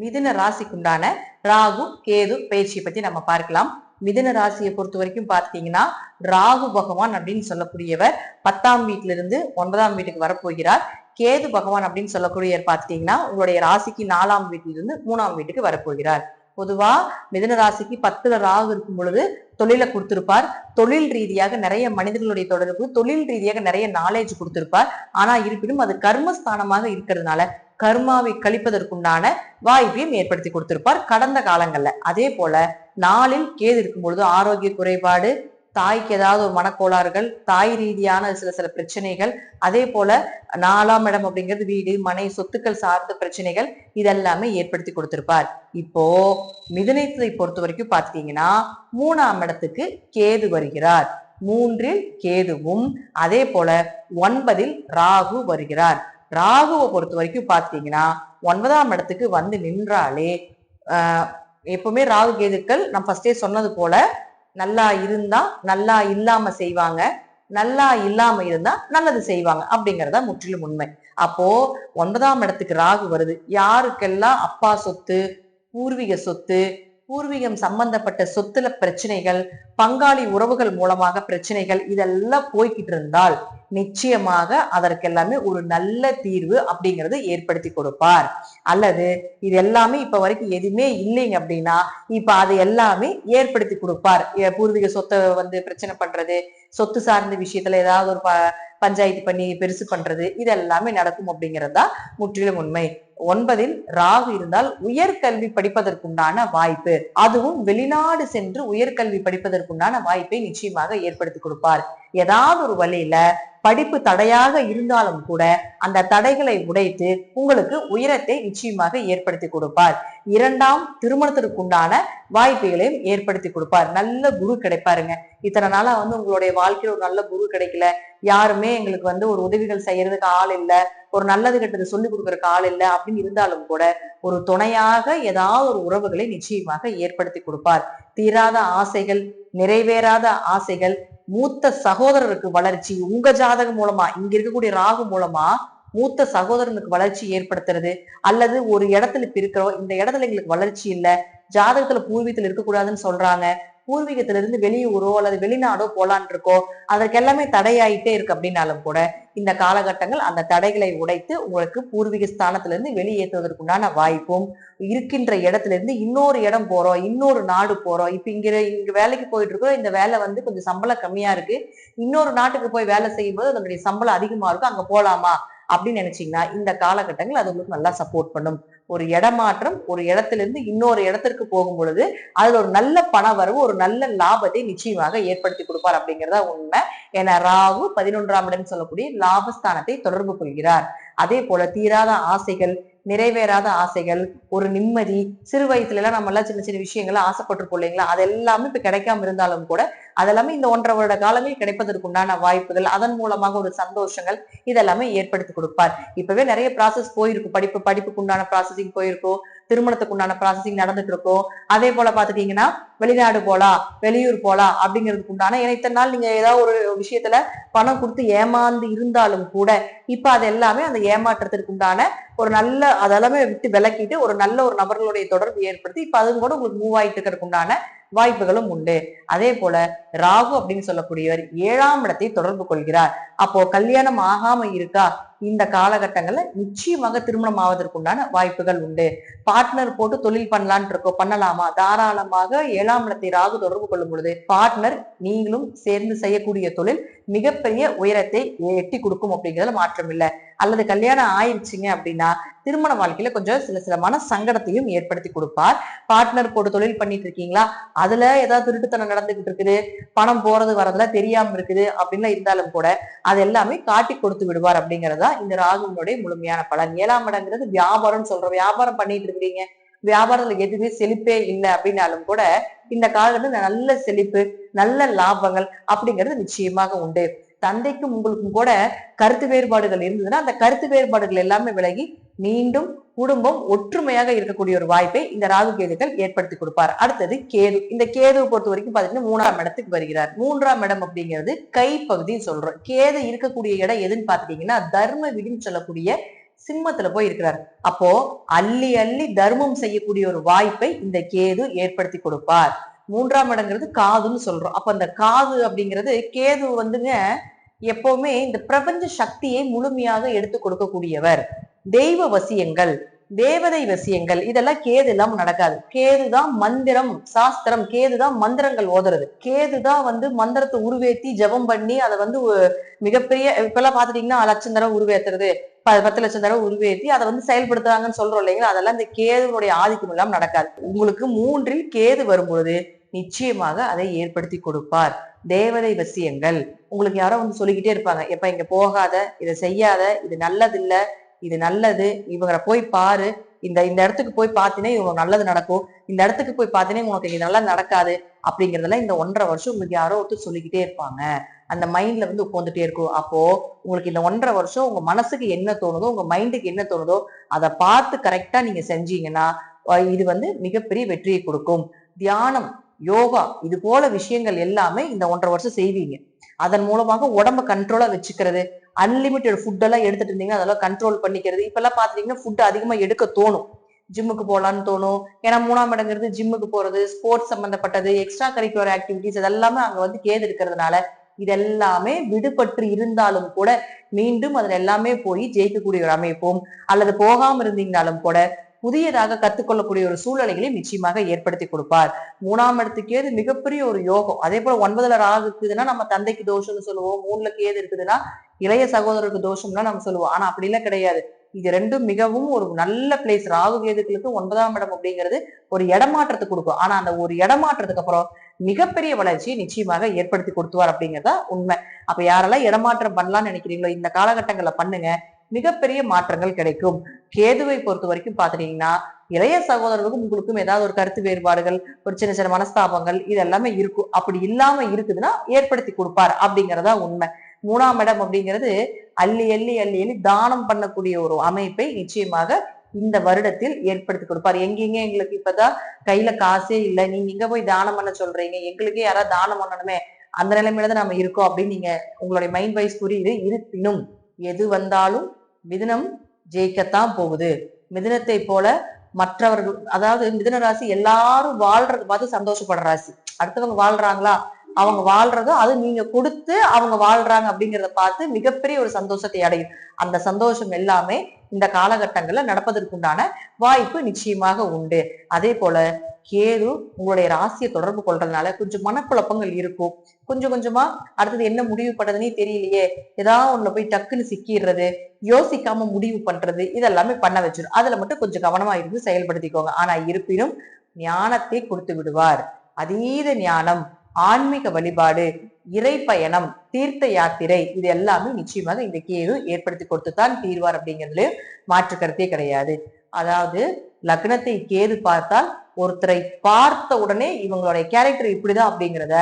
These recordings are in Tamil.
மிதுன ராசிக்குண்டான ராகு கேது பயிற்சியை பத்தி நம்ம பார்க்கலாம். மிதுன ராசியை பொறுத்த வரைக்கும் பார்த்தீங்கன்னா ராகு பகவான் அப்படின்னு சொல்லக்கூடியவர் பத்தாம் வீட்டில இருந்து ஒன்பதாம் வீட்டுக்கு வரப்போகிறார். கேது பகவான் அப்படின்னு சொல்லக்கூடியவர் பார்த்தீங்கன்னா உங்களுடைய ராசிக்கு நாலாம் வீட்டிலிருந்து மூணாம் வீட்டுக்கு வரப்போகிறார். பொதுவா மிதுன ராசிக்கு பத்துல ராகு இருக்கும் பொழுது தொழிலை கொடுத்திருப்பார். தொழில் ரீதியாக நிறைய மனிதர்களுடைய தொடர்பு தொழில் ரீதியாக நிறைய நாலேஜ் கொடுத்திருப்பார். ஆனா இருப்பினும் அது கர்மஸ்தானமாக இருக்கிறதுனால கர்மாவை கழிப்பதற்குண்டான வாய்ப்பையும் ஏற்படுத்தி கொடுத்திருப்பார் கடந்த காலங்கள்ல. அதே போல நாளில் கேது இருக்கும் பொழுது ஆரோக்கிய குறைபாடு தாய்க்கு ஏதாவது ஒரு மனக்கோளாறுகள் தாய் ரீதியான சில சில பிரச்சனைகள் அதே போல நாலாம் இடம் அப்படிங்கிறது வீடு மனை சொத்துக்கள் சார்ந்த பிரச்சனைகள் இதெல்லாமே ஏற்படுத்தி கொடுத்திருப்பார். இப்போ மிதுனத்தை பொறுத்த வரைக்கும் பாத்தீங்கன்னா மூணாம் இடத்துக்கு கேது வருகிறார். மூன்றில் கேதுவும் அதே போல ஒன்பதில் ராகு வருகிறார். ராகுவை பொறுத்த வரைக்கும் பார்த்தீங்கன்னா ஒன்பதாம் இடத்துக்கு வந்து நின்றாலே எப்பவுமே ராகு கேதுக்கள் நான் ஃபர்ஸ்டே சொன்னது போல நல்லா இருந்தா நல்லா இல்லாம செய்வாங்க நல்லா இல்லாம இருந்தா நல்லது செய்வாங்க அப்படிங்கறத முற்றிலும் உண்மை. அப்போ ஒன்பதாம் இடத்துக்கு ராகு வருது. யாருக்கெல்லாம் அப்பா சொத்து பூர்வீக சொத்து பூர்வீகம் சம்பந்தப்பட்ட சொத்துல பிரச்சனைகள் பங்காளி உறவுகள் மூலமாக பிரச்சனைகள் இதெல்லாம் போய்கிட்டு இருந்தால் நிச்சயமாக அதற்கெல்லாமே ஒரு நல்ல தீர்வு அப்படிங்கறது ஏற்படுத்தி கொடுப்பார். அல்லது இது எல்லாமே இப்ப வரைக்கும் எதுவுமே இல்லைங்க அப்படின்னா இப்ப அது எல்லாமே ஏற்படுத்தி கொடுப்பார். பூர்வீக சொத்தை வந்து பிரச்சனை பண்றது சொத்து சார்ந்த விஷயத்துல ஏதாவது ஒரு ப- பஞ்சாயத்து பண்ணி பெருசு பண்றது இது எல்லாமே நடக்கும் அப்படிங்கிறது தான் முற்றிலும் உண்மை. ஒன்பதில் ராகு இருந்தால் உயர்கல்வி படிப்பதற்குண்டான வாய்ப்பு. அதுவும் வெளிநாடு சென்று உயர்கல்வி படிப்பதற்குண்டான வாய்ப்பை நிச்சயமாக ஏற்படுத்தி கொடுப்பார். ஏதாவது ஒரு வழியில படிப்பு தடையாக இருந்தாலும் கூட அந்த தடைகளை உடைத்து உங்களுக்கு உயரத்தை நிச்சயமாக ஏற்படுத்தி கொடுப்பார். இரண்டாம் திருமணத்திற்குண்டான வாய்ப்புகளையும் ஏற்படுத்தி கொடுப்பார். நல்ல குரு கிடைப்பாருங்க. இத்தனை நாளா வந்து உங்களுடைய வாழ்க்கையில ஒரு நல்ல குரு கிடைக்கல. யாருமே எங்களுக்கு வந்து ஒரு உதவிகள் செய்யறதுக்கு ஆள் இல்லை. ஒரு நல்லது கெட்டது சொல்லி கொடுக்கறதுக்கு ஆள் இல்ல அப்படின்னு இருந்தாலும் கூட ஒரு துணையாக ஏதாவது ஒரு உறவுகளை நிச்சயமாக ஏற்படுத்தி கொடுப்பார். தீராத ஆசைகள் நிறைவேறாத ஆசைகள் மூத்த சகோதரருக்கு வளர்ச்சி உங்க ஜாதகம் மூலமா இங்க இருக்கக்கூடிய ராகு மூலமா மூத்த சகோதரனுக்கு வளர்ச்சி ஏற்படுத்துறது அல்லது ஒரு இடத்துல இப்ப இருக்கிறோம் இந்த இடத்துல எங்களுக்கு வளர்ச்சி இல்ல ஜாதகத்துல பூர்வீகத்தில் இருக்கக்கூடாதுன்னு சொல்றாங்க பூர்வீகத்திலிருந்து வெளியூரோ அல்லது வெளிநாடோ போலான் இருக்கோ அதற்கு எல்லாமே தடையாயிட்டே இருக்கு அப்படின்னாலும் கூட இந்த காலகட்டங்கள் அந்த தடைகளை உடைத்து உங்களுக்கு பூர்வீக ஸ்தானத்திலிருந்து வெளியேற்றுவதற்குண்டான வாய்ப்பும் இருக்கின்ற இடத்துல இருந்து இன்னொரு இடம் போறோம் இன்னொரு நாடு போறோம். இப்ப இங்க இங்க வேலைக்கு போயிட்டு இருக்கிறோம் இந்த வேலை வந்து கொஞ்சம் சம்பளம் கம்மியா இருக்கு. இன்னொரு நாட்டுக்கு போய் வேலை செய்யும்போது அதனுடைய சம்பளம் அதிகமா இருக்கும் அங்க போலாமா? அப்படின்னு நினைச்சீங்கன்னா இந்த காலகட்டங்கள் அது உங்களுக்கு நல்லா சப்போர்ட் பண்ணும். ஒரு இடமாற்றம் ஒரு இடத்துல இருந்து இன்னொரு இடத்திற்கு போகும் பொழுது அதுல ஒரு நல்ல பண வரவு ஒரு நல்ல லாபத்தை நிச்சயமாக ஏற்படுத்தி கொடுப்பார் அப்படிங்கிறதா உண்மை. ஏன்னா ராகு பதினொன்றாம் இடம் சொல்லக்கூடிய லாபஸ்தானத்தை தொடர்பு கொள்கிறார். அதே போல தீராத ஆசைகள் நிறைவேறாத ஆசைகள் ஒரு நிம்மதி சிறு வயசுல எல்லாம் நம்ம எல்லாம் சின்ன சின்ன விஷயங்கள்லாம் ஆசைப்பட்டிருப்போம் இல்லைங்களா? அது எல்லாமே இப்ப கிடைக்காம இருந்தாலும் கூட அதெல்லாமே இந்த ஒன்றரை வருட காலங்கள் கிடைப்பதற்குண்டான வாய்ப்புகள் அதன் மூலமாக ஒரு சந்தோஷங்கள் இதெல்லாமே ஏற்படுத்தி கொடுப்பார். இப்பவே நிறைய ப்ராசஸ் போயிருக்கும். படிப்பு படிப்புக்கு உண்டான ப்ராசஸிங் போயிருக்கும். திருமணத்துக்கு உண்டான ப்ராசஸிங் நடந்துட்டு இருக்கும். அதே போல பாத்துட்டீங்கன்னா வெளிநாடு போலாம் வெளியூர் போலாம் அப்படிங்கிறதுக்கு உண்டான ஏன்னா இத்தனை நாள் நீங்க ஏதாவது ஒரு விஷயத்துல பணம் கொடுத்து ஏமாந்து இருந்தாலும் கூட இப்ப அது எல்லாமே அந்த ஏமாற்றத்திற்கு உண்டான ஒரு நல்ல அதெல்லாமே விட்டு விலக்கிட்டு ஒரு நல்ல ஒரு நபர்களுடைய தொடர்பு ஏற்படுத்தி இப்ப அதுவும் கூட உங்களுக்கு மூவ் ஆயிட்டு இருக்கிறதுக்கு உண்டான வாய்ப்புகளும் உண்டு. அதே போல ராகு அப்படின்னு சொல்லக்கூடியவர் ஏழாம் இடத்தை தொடர்பு கொள்கிறார். அப்போ கல்யாணம் ஆகாம இருக்கா? இந்த காலகட்டங்கள்ல நிச்சயமாக திருமணம் ஆவதற்குண்டான வாய்ப்புகள் உண்டு. பார்ட்னர் போட்டு தொழில் பண்ணலான் இருக்கோம் பண்ணலாமா? தாராளமாக ஏழாம் இடத்தை ராகு தொடர்பு கொள்ளும் பொழுது பார்ட்னர் நீங்களும் சேர்ந்து செய்யக்கூடிய தொழில் மிகப்பெரிய உயரத்தை எட்டி கொடுக்கும் அப்படிங்கிறதுல மாற்றம் இல்லை. அல்லது கல்யாணம் ஆயிடுச்சுங்க அப்படின்னா திருமண வாழ்க்கையில கொஞ்சம் சில சில மன சங்கடத்தையும் ஏற்படுத்தி கொடுப்பார். பார்ட்னர் போட்டு தொழில் பண்ணிட்டு இருக்கீங்களா? அதுல ஏதாவது திருட்டுத்தனம் நடந்துகிட்டு இருக்குது. பணம் போறது வரதுல தெரியாம இருக்குது. அப்படின்னு இருந்தாலும் கூட அது எல்லாமே காட்டி கொடுத்து விடுவார் அப்படிங்கறதா இந்த ராகுவினுடைய முழுமையான பலன். ஏழாம் இடங்கிறது வியாபாரம்னு சொல்றோம் வியாபாரம் பண்ணிட்டு இருக்கிறீங்க. வியாபாரத்துல எதுவுமே செழிப்பே இல்லை அப்படின்னாலும் கூட இந்த காலத்துல நல்ல செழிப்பு நல்ல லாபங்கள் அப்படிங்கிறது நிச்சயமாக உண்டு. தந்தைக்கும் உங்களுக்கும் கூட கருத்து வேறுபாடுகள் இருந்ததுன்னா அந்த கருத்து வேறுபாடுகள் எல்லாமே விலகி மீண்டும் குடும்பம் ஒற்றுமையாக இருக்கக்கூடிய ஒரு வாய்ப்பை இந்த ராகு கேதுக்கள் ஏற்படுத்தி கொடுப்பார். அடுத்தது கேது. இந்த கேதுவை பொறுத்த வரைக்கும் பாத்தீங்கன்னா மூன்றாம் இடத்துக்கு வருகிறார். மூன்றாம் இடம் அப்படிங்கிறது கைப்பகுதி சொல்றோம். கேது இருக்கக்கூடிய இடம் எதுன்னு பாத்துட்டீங்கன்னா தர்ம விதின்னு சொல்லக்கூடிய சிம்மத்துல போய் இருக்கிறார். அப்போ அள்ளி அள்ளி தர்மம் செய்யக்கூடிய ஒரு வாய்ப்பை இந்த கேது ஏற்படுத்தி கொடுப்பார். மூன்றாம் இடங்கிறது காதுன்னு சொல்றோம். அப்ப அந்த காது அப்படிங்கிறது கேது வந்துங்க எப்பவுமே இந்த பிரபஞ்ச சக்தியை முழுமையாக எடுத்து கொடுக்கக்கூடியவர். தெய்வ வசியங்கள் தேவதை வசியங்கள் இதெல்லாம் கேது இல்லாம நடக்காது. கேதுதான் மந்திரம் சாஸ்திரம் கேதுதான் மந்திரங்கள் ஓதுறது. கேதுதான் வந்து மந்திரத்தை உருவேத்தி ஜெபம் பண்ணி அதை வந்து மிகப்பெரிய இப்பெல்லாம் பாத்துட்டீங்கன்னா லட்சம் தடவை உருவேத்துறது ப- பத்து லட்சம் தடவை உருவேத்தி அதை வந்து செயல்படுத்துறாங்கன்னு சொல்றோம் இல்லைங்களா? அதெல்லாம் இந்த கேதுனுடைய ஆதிக்கம் இல்லாம நடக்காது. உங்களுக்கு மூன்றில் கேது வரும்பொழுது நிச்சயமாக அதை ஏற்படுத்தி கொடுப்பார். தேவதை வசியங்கள். உங்களுக்கு யாரோ வந்து சொல்லிக்கிட்டே இருப்பாங்க எப்ப இங்க போகாத இதை செய்யாத இது நல்லதில்ல இது நல்லது இவங்களை போய் பாரு இந்த இந்த இடத்துக்கு போய் பார்த்தீங்கன்னா இவங்க நல்லது நடக்கும் இந்த இடத்துக்கு போய் பார்த்தீங்கன்னா உனக்கு இது நல்லா நடக்காது அப்படிங்கறதெல்லாம் இந்த ஒன்றரை வருஷம் உங்களுக்கு யாரோ ஒருத்தர் சொல்லிக்கிட்டே இருப்பாங்க. அந்த மைண்ட்ல வந்து உட்காந்துட்டே இருக்கும். அப்போ உங்களுக்கு இந்த ஒன்றரை வருஷம் உங்க மனசுக்கு என்ன தோணுதோ உங்க மைண்டுக்கு என்ன தோணுதோ அதை பார்த்து கரெக்டா நீங்க செஞ்சீங்கன்னா இது வந்து மிகப்பெரிய வெற்றியை கொடுக்கும். தியானம் யோகா இது போல விஷயங்கள் எல்லாமே இந்த ஒன்றரை வருஷம் செய்வீங்க. அதன் மூலமாக உடம்ப கண்ட்ரோலா வச்சுக்கிறது அன்லிமிட்டெட் ஃபுட்டெல்லாம் எடுத்துட்டு இருந்தீங்கன்னா அதெல்லாம் கண்ட்ரோல் பண்ணிக்கிறது. இப்பெல்லாம் பாத்தீங்கன்னா ஃபுட் அதிகமா எடுக்க தோணும். ஜிம்முக்கு போகலான்னு தோணும். ஏன்னா மூணாம் இடங்கிறது ஜிம்முக்கு போறது ஸ்போர்ட்ஸ் சம்பந்தப்பட்டது எக்ஸ்ட்ரா கரிக்குலர் ஆக்டிவிட்டிஸ் அதெல்லாமே அங்க வந்து கேது இருக்கிறதுனால இதெல்லாமே விடுபட்டு இருந்தாலும் கூட மீண்டும் அதுல எல்லாமே போய் ஜெயிக்கக்கூடிய ஒரு அமைப்பும் அல்லது போகாம இருந்தீங்கனாலும் கூட புதியதாக கத்துக்கொள்ளக்கூடிய ஒரு சூழ்நிலைகளை நிச்சயமாக ஏற்படுத்தி கொடுப்பார். மூணாம் இடத்துக்கு ஏது மிகப்பெரிய ஒரு யோகம். அதே போல ஒன்பதுல ராகு இருக்குதுன்னா நம்ம தந்தைக்கு தோஷம்னு சொல்லுவோம். மூணுல கேது இருக்குதுன்னா இளைய சகோதரருக்கு தோஷம்னா நம்ம சொல்லுவோம். ஆனா அப்படிலாம் கிடையாது. இது ரெண்டும் மிகவும் ஒரு நல்ல பிளேஸ் ராகு கேதுக்களுக்கு ஒன்பதாம் இடம் அப்படிங்கிறது ஒரு இடமாற்றத்தை கொடுக்கும். ஆனா அந்த ஒரு இடமாற்றத்துக்கு அப்புறம் மிகப்பெரிய வளர்ச்சியை நிச்சயமாக ஏற்படுத்தி கொடுத்துவார் அப்படிங்கிறதா உண்மை. அப்ப யாரெல்லாம் இடமாற்றம் பண்ணலாம்னு நினைக்கிறீங்களோ இந்த காலகட்டங்களை பண்ணுங்க. மிகப்பெரிய மாற்றங்கள் கிடைக்கும். கேதுவை பொறுத்த வரைக்கும் பாத்துட்டீங்கன்னா இளைய சகோதரர்களுக்கும் உங்களுக்கும் ஏதாவது ஒரு கருத்து வேறுபாடுகள் ஒரு சின்ன சின்ன மனஸ்தாபங்கள் இது எல்லாமே இருக்கும். அப்படி இல்லாம இருக்குதுன்னா ஏற்படுத்தி கொடுப்பார் அப்படிங்கறதா உண்மை. மூணாம் இடம் அப்படிங்கிறது அள்ளி அள்ளி அள்ளி அள்ளி தானம் பண்ணக்கூடிய ஒரு அமைப்பை நிச்சயமாக இந்த வருடத்தில் ஏற்படுத்தி கொடுப்பார். எங்கெங்க எங்களுக்கு இப்பதான் கையில காசே இல்லை நீங்க எங்க போய் தானம் பண்ண சொல்றீங்க? எங்களுக்கே யாராவது தானம் பண்ணணுமே? அந்த நிலைமையில தான் நம்ம இருக்கோம் அப்படின்னு நீங்க உங்களுடைய மைண்ட் வைஸ் புரியுது இருப்பினும் எது வந்தாலும் மிதுனம் ஜெயிக்கத்தான் போகுது. மிதுனத்தை போல மற்றவர்கள் அதாவது மிதன ராசி எல்லாரும் வாழ்றது பார்த்து சந்தோஷப்படுற ராசி. அடுத்தவங்க வாழ்றாங்களா? அவங்க வாழ்றதோ அது நீங்க கொடுத்து அவங்க வாழ்றாங்க அப்படிங்கிறத பார்த்து மிகப்பெரிய ஒரு சந்தோஷத்தை அடையும். அந்த சந்தோஷம் எல்லாமே இந்த காலகட்டங்கள்ல நடப்பதற்குண்டான வாய்ப்பு நிச்சயமாக உண்டு. அதே போல கேது உங்களுடைய ராசியை தொடர்பு கொள்றதுனால கொஞ்சம் மனக்குழப்பங்கள் இருக்கும். கொஞ்சம் கொஞ்சமா அடுத்தது என்ன முடிவு பண்றதுன்னே தெரியலையே. ஏதாவது ஒண்ணுல போய் டக்குன்னு சிக்கிடுறது யோசிக்காம முடிவு பண்றது இதெல்லாமே பண்ண வச்சிடும் அதுல மட்டும் கொஞ்சம் கவனமா இருந்து செயல்படுத்திக்கோங்க. ஆனா இருப்பினும் ஞானத்தை கொடுத்து விடுவார். அதீத ஞானம். ஆன்மீக வழிபாடு இறை பயணம் தீர்த்த யாத்திரை இது எல்லாமே நிச்சயமாக இந்த கேது ஏற்படுத்தி கொடுத்துத்தான் தீர்வார் அப்படிங்கிறதுல மாற்று கருத்தே கிடையாது. அதாவது லக்னத்தை கேது பார்த்தால் ஒருத்தரை பார்த்த உடனே இவங்களுடைய கேரக்டர் இப்படிதான் அப்படிங்கிறத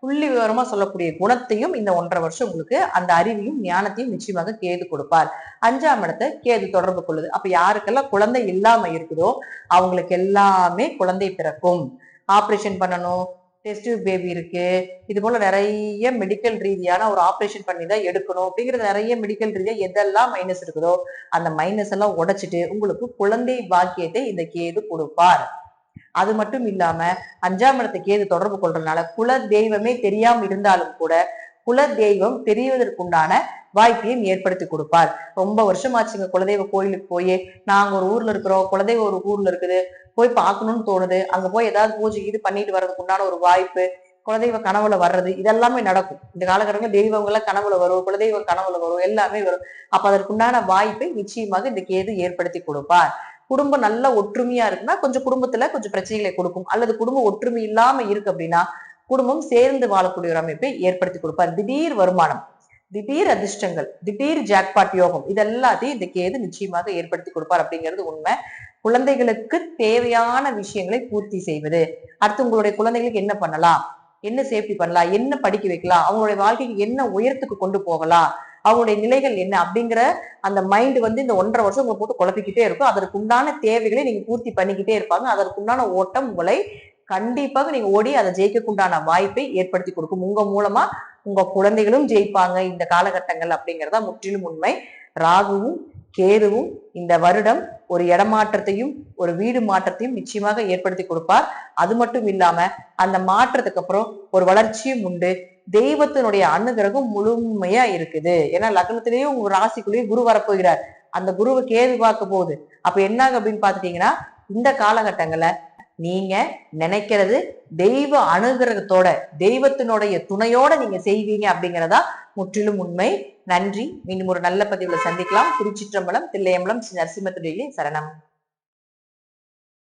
புள்ளி விவரமா சொல்லக்கூடிய குணத்தையும் இந்த ஒன்றரை வருஷம் உங்களுக்கு அந்த அறிவையும் ஞானத்தையும் நிச்சயமாக கேது கொடுப்பார். அஞ்சாம் இடத்தை கேது தொடர்பு கொள்ளுது. அப்ப யாருக்கெல்லாம் குழந்தை இல்லாம இருக்குதோ அவங்களுக்கு எல்லாமே குழந்தை பிறக்கும். ஆப்ரேஷன் பண்ணணும் டெஸ்ட் பேபி இருக்கு. இது போல நிறைய மெடிக்கல் ரீதியான ஒரு ஆப்ரேஷன் பண்ணி தான் எடுக்கணும். அப்படிங்கிற நிறைய மெடிக்கல் ரீதியாக எதெல்லாம் மைனஸ் இருக்குதோ அந்த மைனஸ் எல்லாம் உடைச்சிட்டு உங்களுக்கு குழந்தை பாக்கியத்தை இந்த கேது கொடுப்பார். அது மட்டும் இல்லாம அஞ்சாம் இடத்தை கேது தொடர்பு கொள்றதுனால குல தெய்வமே தெரியாம இருந்தாலும் கூட குல தெய்வம் தெரிவதற்குண்டான வாய்ப்பையும் ஏற்படுத்தி கொடுப்பார். ரொம்ப வருஷமாச்சுங்க குலதெய்வ கோயிலுக்கு போய் நாங்க ஒரு ஊர்ல இருக்கிறோம் குலதெய்வம் ஒரு ஊர்ல இருக்குது போய் பார்க்கணும்னு தோணுது. அங்க போய் ஏதாவது பூஜை இது பண்ணிட்டு வர்றதுக்கு உண்டான ஒரு வாய்ப்பு குலதெய்வ கனவுல வர்றது இதெல்லாமே நடக்கும். இந்த காலகட்டங்கள் தெய்வங்கள கனவுல வரும் குலதெய்வ கனவுல வரும் எல்லாமே வரும். அப்ப அதற்குண்டான வாய்ப்பை நிச்சயமாக இந்த கேது ஏற்படுத்தி கொடுப்பார். குடும்பம் நல்ல ஒற்றுமையா இருக்குன்னா கொஞ்சம் குடும்பத்துல கொஞ்சம் பிரச்சனைகளை கொடுக்கும். அல்லது குடும்பம் ஒற்றுமை இல்லாம இருக்கு அப்படின்னா குடும்பம் சேர்ந்து வாழக்கூடிய ஒரு அமைப்பை ஏற்படுத்தி கொடுப்பார். திடீர் வருமானம் திடீர் அதிர்ஷ்டங்கள் திடீர் ஜாக்பாட் யோகம் இதெல்லாத்தையும் இந்த கேது நிச்சயமாக ஏற்படுத்தி கொடுப்பார் அப்படிங்கிறது உண்மை. குழந்தைகளுக்கு தேவையான விஷயங்களை பூர்த்தி செய்வது. அடுத்து உங்களுடைய குழந்தைகளுக்கு என்ன பண்ணலாம்? என்ன சேஃப்டி பண்ணலாம்? என்ன படிக்க வைக்கலாம்? அவங்களுடைய வாழ்க்கைக்கு என்ன உயரத்துக்கு கொண்டு போகலாம்? அவங்களுடைய நிலைகள் என்ன? அப்படிங்கிற அந்த மைண்ட் வந்து இந்த ஒன்றரை வருஷம் உங்களை போட்டு குழப்பிக்கிட்டே இருக்கும். அதற்கு உண்டான தேவைகளை நீங்க பூர்த்தி பண்ணிக்கிட்டே இருப்பாங்க. அதற்கு உண்டான ஓட்டம் உங்களை கண்டிப்பாக நீங்க ஓடி அதை ஜெயிக்கக்குண்டான வாய்ப்பை ஏற்படுத்தி கொடுக்கும். உங்க மூலமா உங்க குழந்தைகளும் ஜெயிப்பாங்க இந்த காலகட்டங்கள் அப்படிங்கறதா முற்றிலும் உண்மை. ராகுவும் கேதுவும் இந்த வருடம் ஒரு இடமாற்றத்தையும் ஒரு வீடு மாற்றத்தையும் நிச்சயமாக ஏற்படுத்தி கொடுப்பார். அது மட்டும் இல்லாம அந்த மாற்றத்துக்கு அப்புறம் ஒரு வளர்ச்சியும் உண்டு. தெய்வத்தினுடைய அனுகிரகம் முழுமையா இருக்குது. ஏன்னா லக்னத்திலேயே உங்க ராசிக்குள்ளேயே குரு வரப்போகிறார். அந்த குருவை கேது பார்க்க போகுது. அப்ப என்னாங்க அப்படின்னு பாத்துட்டீங்கன்னா இந்த காலகட்டங்களை நீங்க நினைக்கிறது தெய்வ அனுகிரகத்தோட தெய்வத்தினுடைய துணையோட நீங்க செய்வீங்க அப்படிங்கிறதா முற்றிலும் உண்மை. நன்றி. மீண்டும் ஒரு நல்ல பதிவுல சந்திக்கலாம். திருச்சிற்றம்பலம் தில்லையம்பலம் ஸ்ரீ நரசிம்மத்துடைய சரணம்.